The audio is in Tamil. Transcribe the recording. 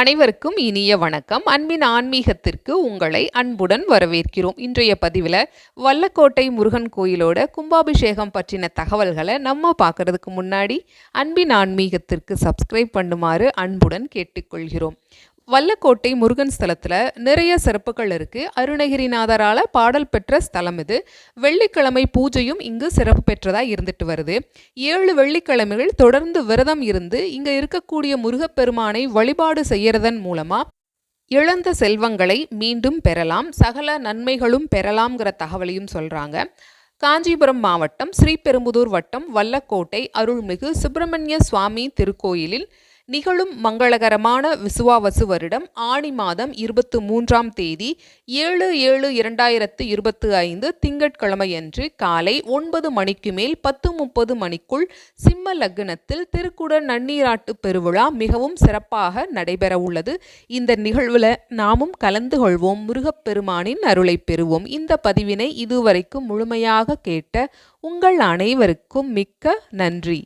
அனைவருக்கும் இனிய வணக்கம். அன்பின் ஆன்மீகத்திற்கு உங்களை அன்புடன் வரவேற்கிறோம். இன்றைய பதிவில் வல்லக்கோட்டை முருகன் கோயிலோட கும்பாபிஷேகம் பற்றின தகவல்களை நம்ம பார்க்கறதுக்கு முன்னாடி அன்பின் ஆன்மீகத்திற்கு சப்ஸ்கிரைப் பண்ணுமாறு அன்புடன் கேட்டுக்கொள்கிறோம். வல்லக்கோட்டை முருகன் ஸ்தலத்தில் நிறைய சிறப்புகள் இருக்குது அருணகிரிநாதரால் பாடல் பெற்ற ஸ்தலம் இது. வெள்ளிக்கிழமை பூஜையும் இங்கு சிறப்பு பெற்றதாக இருந்துட்டு வருது. ஏழு வெள்ளிக்கிழமைகள் தொடர்ந்து விரதம் இருந்து இங்கே இருக்கக்கூடிய முருகப்பெருமானை வழிபாடு செய்யறதன் மூலமாக இழந்த செல்வங்களை மீண்டும் பெறலாம். சகல நன்மைகளும் பெறலாம்ங்கிற தகவலையும் சொல்கிறாங்க காஞ்சிபுரம் மாவட்டம் ஸ்ரீபெரும்புதூர் வட்டம் வல்லக்கோட்டை அருள்மிகு சுப்பிரமணிய சுவாமி திருக்கோயிலில் நிகழும் மங்களகரமான விசுவாவசு வருடம் ஆணி மாதம் இருபத்து மூன்றாம் தேதி ஏழு ஏழு இரண்டாயிரத்து இருபத்து ஐந்து திங்கட்கிழமையன்று காலை ஒன்பது மணிக்கு மேல் பத்து முப்பது மணிக்குள் சிம்ம லக்னத்தில் திருக்குட நன்னீராட்டு பெருவிழா மிகவும் சிறப்பாக நடைபெற உள்ளது. இந்த நிகழ்வில் நாமும் கலந்து கொள்வோம். முருகப்பெருமானின் அருளை பெறுவோம். இந்த பதிவினை இதுவரைக்கும் முழுமையாக கேட்ட உங்கள் அனைவருக்கும் மிக்க நன்றி.